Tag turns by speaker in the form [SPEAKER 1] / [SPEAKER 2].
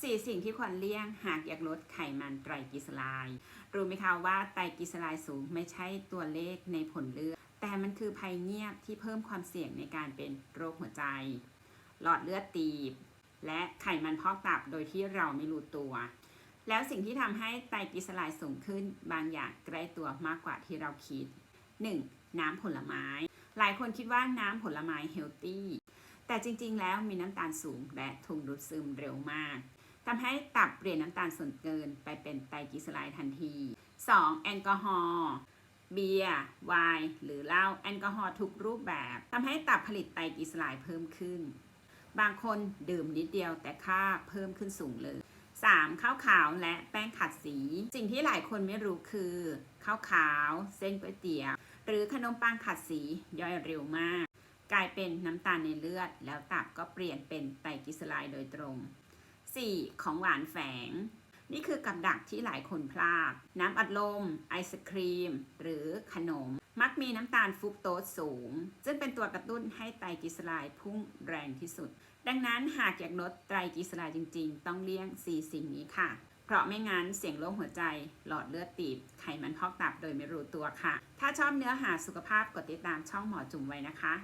[SPEAKER 1] 4 สิ่งที่ควรเลี่ยงหากอยากลดไขมันไตรกลีเซอไรด์รู้ไหมคะว่าไตรกลีเซอไรด์สูงไม่ใช่ตัวเลขในผลเลือด แต่มันคือภัยเงียบที่เพิ่มความเสี่ยงในการเป็นโรคหัวใจ หลอดเลือดตีบ และไขมันพอกตับโดยที่เราไม่รู้ตัว แล้วสิ่งที่ทำให้ไตรกลีเซอไรด์สูงขึ้นบางอย่างใกล้ตัวมากกว่าที่เราคิด 1. น้ำผลไม้ หลายคนคิดว่าน้ำผลไม้เฮลตี้แต่จริงๆ แล้วมีน้ำตาลสูงและถูกดูดซึมเร็วมาก ทำให้ตับเปลี่ยนน้ำตาลส่วนเกินไปเป็นไตรกลีเซอไรด์ทันที 2. แอลกอฮอล์เบียร์ไวน์หรือเหล้าแอลกอฮอล์ทุกรูปแบบทำให้ตับผลิตไตรกลีเซอไรด์เพิ่มขึ้น บางคนดื่มนิดเดียวแต่ค่าเพิ่มขึ้นสูงเลย 3. ข้าวขาวและแป้งขัดสี สิ่งที่หลายคนไม่รู้คือข้าวขาว เส้นก๋วยเตี๋ยวหรือขนมปังขัดสีย่อยเร็วมาก กลายเป็นน้ำตาลในเลือด แล้วตับก็เปลี่ยนเป็นไตรกลีเซอไรด์โดยตรง 4. ของหวานแฝง นี่คือกับดักที่หลายคนพลาด น้ำอัดลม ไอศครีม หรือขนม มักมีน้ำตาลฟุกโตสสูง ซึ่งเป็นตัวกระตุ้นให้ไตรกลีเซอไรด์พุ่งแรงที่สุด ดังนั้นหากอยากลดไตรกลีเซอไรด์จริง ๆ ต้องเลี่ยง 4 สิ่งนี้ค่ะ เพราะไม่งั้นเสี่ยงโรคหัวใจ หลอดเลือดตีบ ไขมันพอกตับโดยไม่รู้ตัวค่ะ ถ้าชอบเนื้อหาสุขภาพกดติดตามช่องหมอจุ๋มไว้นะคะ